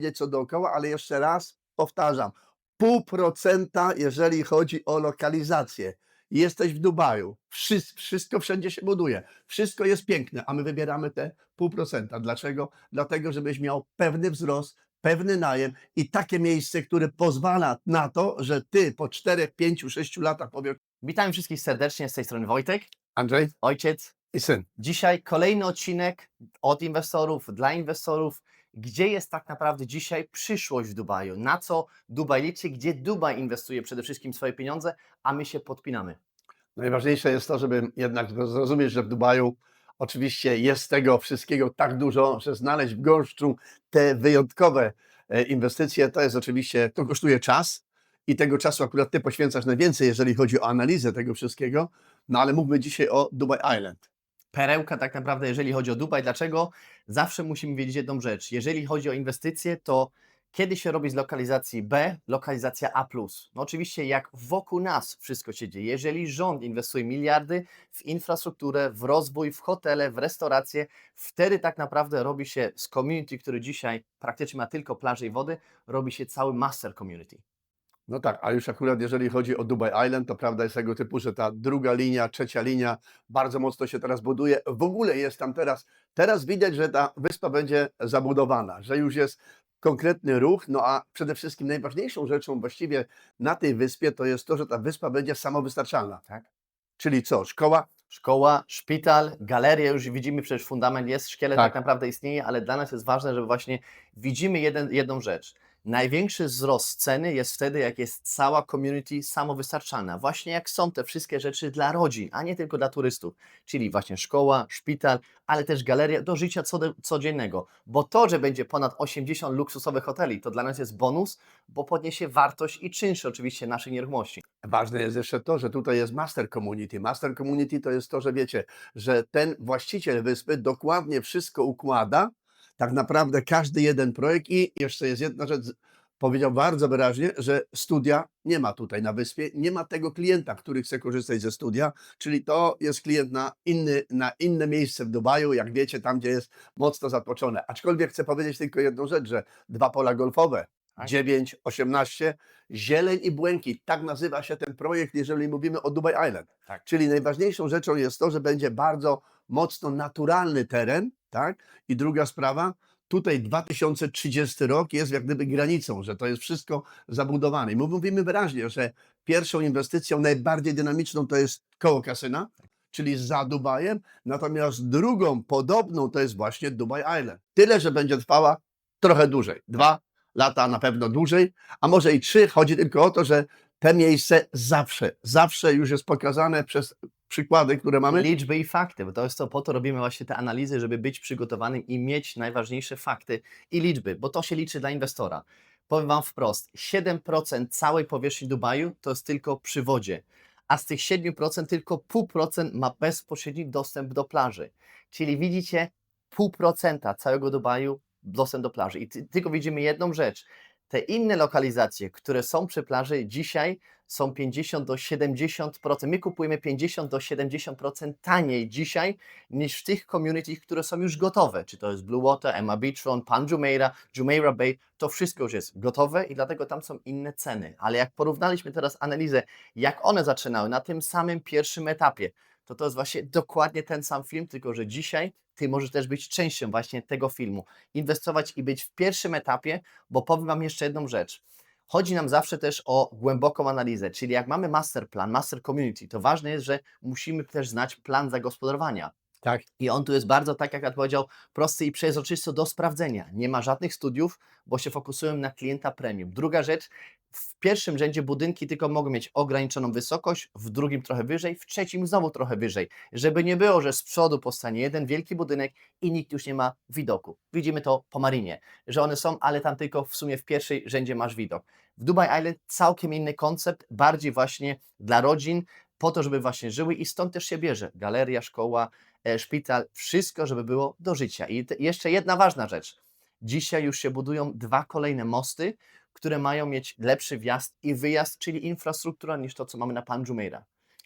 wiedzieć co dookoła, ale jeszcze raz powtarzam, pół procenta, jeżeli chodzi o lokalizację. Jesteś w Dubaju, wszystko, wszystko wszędzie się buduje, wszystko jest piękne, a my wybieramy te pół procenta. Dlaczego? Dlatego, żebyś miał pewny wzrost, pewny najem i takie miejsce, które pozwala na to, że ty po 4, 5, 6 latach powiesz, Witam wszystkich serdecznie, z tej strony Wojtek, Andrzej ojciec. i syn. Dzisiaj kolejny odcinek od inwestorów, dla inwestorów. Gdzie jest tak naprawdę dzisiaj przyszłość w Dubaju? Na co Dubaj liczy? Gdzie Dubaj inwestuje przede wszystkim swoje pieniądze? A my się podpinamy. Najważniejsze jest to, żeby jednak zrozumieć, że w Dubaju oczywiście jest tego wszystkiego tak dużo, że znaleźć w gąszczu te wyjątkowe e, inwestycje, to jest oczywiście, to kosztuje czas i tego czasu akurat ty poświęcasz najwięcej, jeżeli chodzi o analizę tego wszystkiego, no ale mówmy dzisiaj o Dubai Island. Perełka tak naprawdę, jeżeli chodzi o Dubaj. Dlaczego? Zawsze musimy wiedzieć jedną rzecz. Jeżeli chodzi o inwestycje, to kiedy się robi z lokalizacji B, lokalizacja A+. No oczywiście jak wokół nas wszystko się dzieje. Jeżeli rząd inwestuje miliardy w infrastrukturę, w rozwój, w hotele, w restauracje, wtedy tak naprawdę robi się z community, który dzisiaj praktycznie ma tylko plaże i wody, robi się cały master community. No tak, a już akurat jeżeli chodzi o Dubai Island, to prawda jest tego typu, że ta druga linia, trzecia linia bardzo mocno się teraz buduje. W ogóle jest tam teraz, teraz widać, że ta wyspa będzie zabudowana, że już jest konkretny ruch, no a przede wszystkim najważniejszą rzeczą właściwie na tej wyspie to jest to, że ta wyspa będzie samowystarczalna. Tak. Czyli co, szkoła? Szkoła, szpital, galeria, już widzimy, przecież fundament jest, szkielet tak. Tak. naprawdę istnieje, ale dla nas jest ważne, żeby właśnie widzimy jeden, jedną rzecz. Największy wzrost ceny jest wtedy, jak jest cała community samowystarczalna. Właśnie jak są te wszystkie rzeczy dla rodzin, a nie tylko dla turystów. Czyli właśnie szkoła, szpital, ale też galeria do życia codziennego. Bo to, że będzie ponad 80 luksusowych hoteli, to dla nas jest bonus, bo podniesie wartość i czynsz oczywiście naszych nieruchomości. Ważne jest jeszcze to, że tutaj jest master community. Master community to jest to, że wiecie, że ten właściciel wyspy dokładnie wszystko układa, tak naprawdę każdy jeden projekt i jeszcze jest jedna rzecz, powiedział bardzo wyraźnie, że studia nie ma tutaj na wyspie, nie ma tego klienta, który chce korzystać ze studia, czyli to jest klient na, inny, na inne miejsce w Dubaju, jak wiecie, tam gdzie jest mocno zatłoczone. Aczkolwiek chcę powiedzieć tylko jedną rzecz, że dwa pola golfowe, Tak. 9, 18, zieleń i błękit, tak nazywa się ten projekt, jeżeli mówimy o Dubai Island. Tak. Czyli najważniejszą rzeczą jest to, że będzie bardzo mocno naturalny teren, tak? I druga sprawa, tutaj 2030 rok jest jak gdyby granicą, że to jest wszystko zabudowane. I my mówimy wyraźnie, że pierwszą inwestycją najbardziej dynamiczną to jest koło kasyna, czyli za Dubajem, natomiast drugą podobną to jest właśnie Dubai Island. Tyle, że będzie trwała trochę dłużej. Dwa lata na pewno dłużej, a może i trzy. Chodzi tylko o to, że te miejsce zawsze, zawsze już jest pokazane przez przykłady, które mamy. Liczby i fakty, bo to jest to, po to robimy właśnie te analizy, żeby być przygotowanym i mieć najważniejsze fakty i liczby, bo to się liczy dla inwestora. Powiem Wam wprost, 7% całej powierzchni Dubaju to jest tylko przy wodzie, a z tych 7% tylko 0,5% ma bezpośredni dostęp do plaży. Czyli widzicie, 0,5% całego Dubaju dostęp do plaży. I ty, tylko widzimy jedną rzecz. Te inne lokalizacje, które są przy plaży dzisiaj są 50 do 70%. My kupujemy 50 do 70% taniej dzisiaj niż w tych communities, które są już gotowe. Czy to jest Blue Water, Emma Beachfront, Pan Jumeirah, Jumeirah Bay, to wszystko już jest gotowe i dlatego tam są inne ceny. Ale jak porównaliśmy teraz analizę, jak one zaczynały na tym samym pierwszym etapie, to to jest właśnie dokładnie ten sam film, tylko że dzisiaj Ty możesz też być częścią właśnie tego filmu. Inwestować i być w pierwszym etapie, bo powiem Wam jeszcze jedną rzecz. Chodzi nam zawsze też o głęboką analizę, czyli jak mamy master plan, master community, to ważne jest, że musimy też znać plan zagospodarowania. Tak. I on tu jest bardzo, tak jak ja powiedział, prosty i przezroczysty do sprawdzenia. Nie ma żadnych studiów, bo się fokusują na klienta premium. Druga rzecz, w pierwszym rzędzie budynki tylko mogą mieć ograniczoną wysokość, w drugim trochę wyżej, w trzecim znowu trochę wyżej. Żeby nie było, że z przodu powstanie jeden wielki budynek i nikt już nie ma widoku. Widzimy to po marinie, że one są, ale tam tylko w sumie w pierwszej rzędzie masz widok. W Dubai Island całkiem inny koncept, bardziej właśnie dla rodzin, po to, żeby właśnie żyły i stąd też się bierze galeria, szkoła, szpital, wszystko, żeby było do życia. I jeszcze jedna ważna rzecz. Dzisiaj już się budują dwa kolejne mosty, które mają mieć lepszy wjazd i wyjazd, czyli infrastruktura niż to, co mamy na Pan Jumeirah.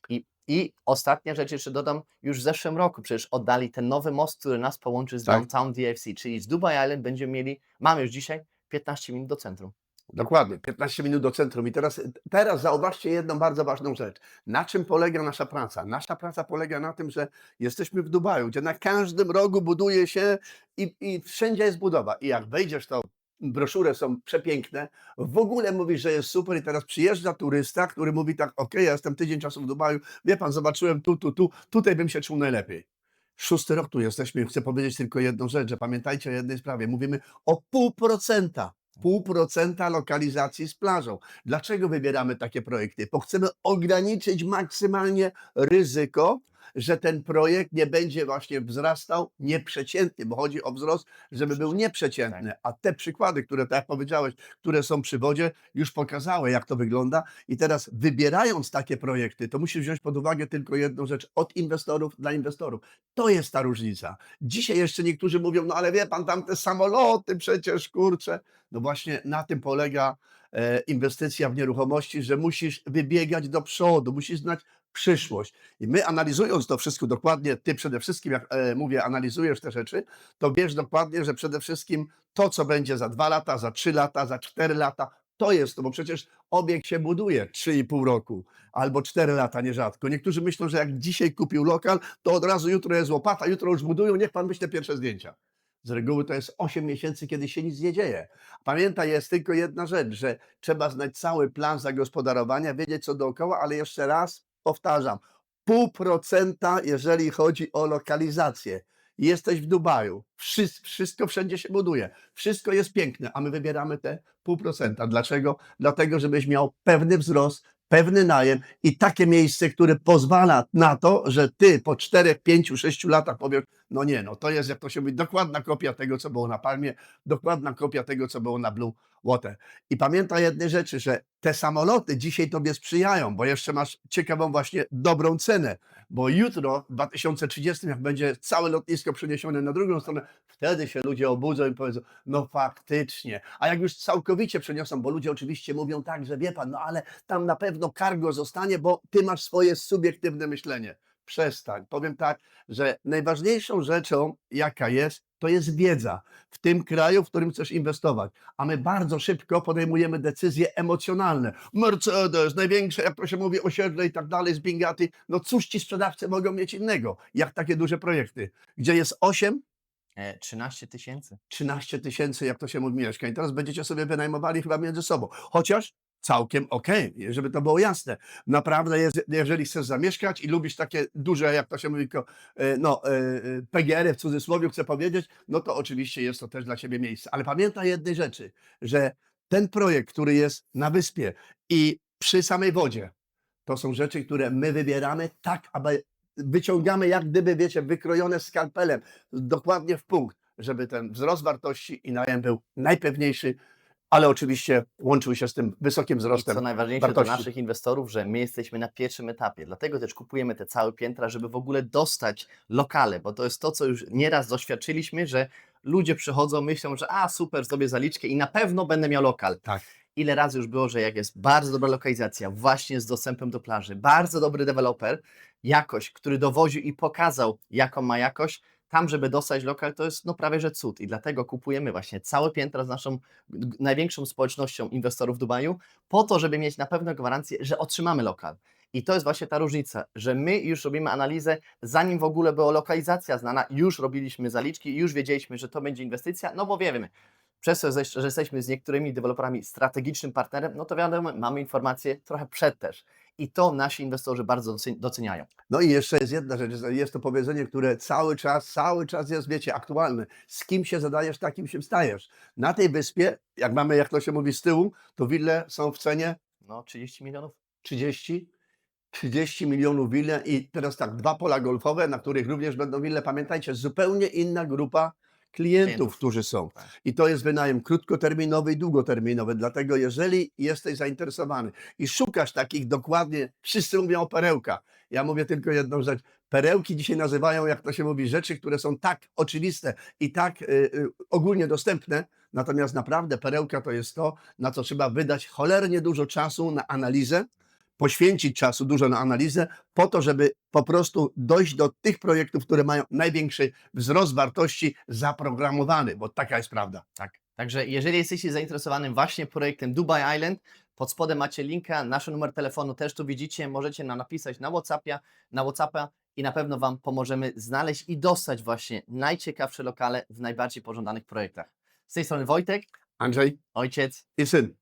I, I ostatnia rzecz jeszcze dodam, już w zeszłym roku przecież oddali ten nowy most, który nas połączy z Tak. Downtown DFC, czyli z Dubai Island będziemy mieli, mamy już dzisiaj 15 minut do centrum. Dokładnie, 15 minut do centrum. I teraz, teraz zauważcie jedną bardzo ważną rzecz. Na czym polega nasza praca? Nasza praca polega na tym, że jesteśmy w Dubaju, gdzie na każdym rogu buduje się i, i wszędzie jest budowa. I jak wejdziesz, to broszurę są przepiękne. W ogóle mówisz, że jest super i teraz przyjeżdża turysta, który mówi tak, ok, ja jestem tydzień czasu w Dubaju, wie pan, zobaczyłem tu, tu, tu, tutaj bym się czuł najlepiej. Szósty rok tu jesteśmy i chcę powiedzieć tylko jedną rzecz, że pamiętajcie o jednej sprawie. Mówimy o pół procenta pół procenta lokalizacji z plażą. Dlaczego wybieramy takie projekty? Bo chcemy ograniczyć maksymalnie ryzyko, że ten projekt nie będzie właśnie wzrastał nieprzeciętnie, bo chodzi o wzrost, żeby był nieprzeciętny. A te przykłady, które tak jak powiedziałeś, które są przy wodzie, już pokazały, jak to wygląda. I teraz wybierając takie projekty, to musisz wziąć pod uwagę tylko jedną rzecz od inwestorów dla inwestorów. To jest ta różnica. Dzisiaj jeszcze niektórzy mówią, no ale wie pan, tam te samoloty przecież, kurczę. No właśnie na tym polega e, inwestycja w nieruchomości, że musisz wybiegać do przodu, musisz znać przyszłość. I my analizując to wszystko dokładnie, ty przede wszystkim, jak e, mówię, analizujesz te rzeczy, to wiesz dokładnie, że przede wszystkim to, co będzie za dwa lata, za trzy lata, za cztery lata, to jest to, bo przecież obiekt się buduje 3,5 roku albo 4 lata nierzadko. Niektórzy myślą, że jak dzisiaj kupił lokal, to od razu jutro jest łopata, jutro już budują, niech pan wyśle pierwsze zdjęcia. Z reguły to jest 8 miesięcy, kiedy się nic nie dzieje. Pamiętaj, jest tylko jedna rzecz, że trzeba znać cały plan zagospodarowania, wiedzieć co dookoła, ale jeszcze raz powtarzam, pół procenta, jeżeli chodzi o lokalizację. Jesteś w Dubaju, wszystko, wszystko wszędzie się buduje, wszystko jest piękne, a my wybieramy te pół procenta. Dlaczego? Dlatego, żebyś miał pewny wzrost, pewny najem i takie miejsce, które pozwala na to, że ty po 4, 5, 6 latach powiesz, no nie, no to jest, jak to się mówi, dokładna kopia tego, co było na Palmie, dokładna kopia tego, co było na Blue Water. I pamiętaj jednej rzeczy, że te samoloty dzisiaj tobie sprzyjają, bo jeszcze masz ciekawą właśnie dobrą cenę, bo jutro, w 2030, jak będzie całe lotnisko przeniesione na drugą stronę, wtedy się ludzie obudzą i powiedzą, no faktycznie. A jak już całkowicie przeniosą, bo ludzie oczywiście mówią tak, że wie pan, no ale tam na pewno cargo zostanie, bo ty masz swoje subiektywne myślenie. Przestań. Powiem tak, że najważniejszą rzeczą, jaka jest, to jest wiedza w tym kraju, w którym chcesz inwestować. A my bardzo szybko podejmujemy decyzje emocjonalne. Mercedes, największe, jak to się mówi, osiedle i tak dalej z Bingati. No cóż ci sprzedawcy mogą mieć innego, jak takie duże projekty, gdzie jest 8, E, 13 tysięcy. 13 tysięcy, jak to się mówi, mieszkań. Teraz będziecie sobie wynajmowali chyba między sobą. Chociaż całkiem okej, żeby to było jasne. Naprawdę, jeżeli chcesz zamieszkać i lubisz takie duże, jak to się mówi, e, no, e, e, PGR-y w cudzysłowie chcę powiedzieć, no to oczywiście jest to też dla Ciebie miejsce. Ale pamiętaj jednej rzeczy, że ten projekt, który jest na wyspie i przy samej wodzie, to są rzeczy, które my wybieramy tak, aby wyciągamy jak gdyby, wiecie, wykrojone skalpelem, dokładnie w punkt, żeby ten wzrost wartości i najem był najpewniejszy, ale oczywiście łączył się z tym wysokim I wzrostem. co najważniejsze wartości. dla naszych inwestorów, że my jesteśmy na pierwszym etapie. Dlatego też kupujemy te całe piętra, żeby w ogóle dostać lokale, bo to jest to, co już nieraz doświadczyliśmy, że ludzie przychodzą, myślą, że a super, zrobię zaliczkę i na pewno będę miał lokal. Tak. Ile razy już było, że jak jest bardzo dobra lokalizacja, właśnie z dostępem do plaży, bardzo dobry deweloper, jakość, który dowoził i pokazał, jaką ma jakość, tam, żeby dostać lokal, to jest no prawie że cud. I dlatego kupujemy właśnie całe piętra z naszą największą społecznością inwestorów w Dubaju, po to, żeby mieć na pewno gwarancję, że otrzymamy lokal. I to jest właśnie ta różnica, że my już robimy analizę, zanim w ogóle była lokalizacja znana, już robiliśmy zaliczki, już wiedzieliśmy, że to będzie inwestycja, no bo wiemy, przez to, że jesteśmy z niektórymi deweloperami strategicznym partnerem, no to wiadomo, mamy informacje trochę przed też. I to nasi inwestorzy bardzo docen- doceniają. No i jeszcze jest jedna rzecz, jest to powiedzenie, które cały czas, cały czas jest, wiecie, aktualne. Z kim się zadajesz, takim się stajesz. Na tej wyspie, jak mamy, jak to się mówi z tyłu, to wille są w cenie No 30 milionów. 30, 30 milionów wille i teraz tak, dwa pola golfowe, na których również będą wille. Pamiętajcie, zupełnie inna grupa klientów, którzy są. Tak. I to jest wynajem krótkoterminowy i długoterminowy. Dlatego jeżeli jesteś zainteresowany i szukasz takich dokładnie, wszyscy mówią o perełkach. Ja mówię tylko jedną rzecz. Perełki dzisiaj nazywają, jak to się mówi, rzeczy, które są tak oczywiste i tak y, y, ogólnie dostępne. Natomiast naprawdę perełka to jest to, na co trzeba wydać cholernie dużo czasu na analizę, poświęcić czasu dużo na analizę, po to, żeby po prostu dojść do tych projektów, które mają największy wzrost wartości zaprogramowany, bo taka jest prawda. Tak. Także jeżeli jesteście zainteresowanym właśnie projektem Dubai Island, pod spodem macie linka, nasz numer telefonu też tu widzicie, możecie nam napisać na WhatsAppia, na WhatsAppa i na pewno Wam pomożemy znaleźć i dostać właśnie najciekawsze lokale w najbardziej pożądanych projektach. Z tej strony Wojtek, Andrzej ojciec i syn.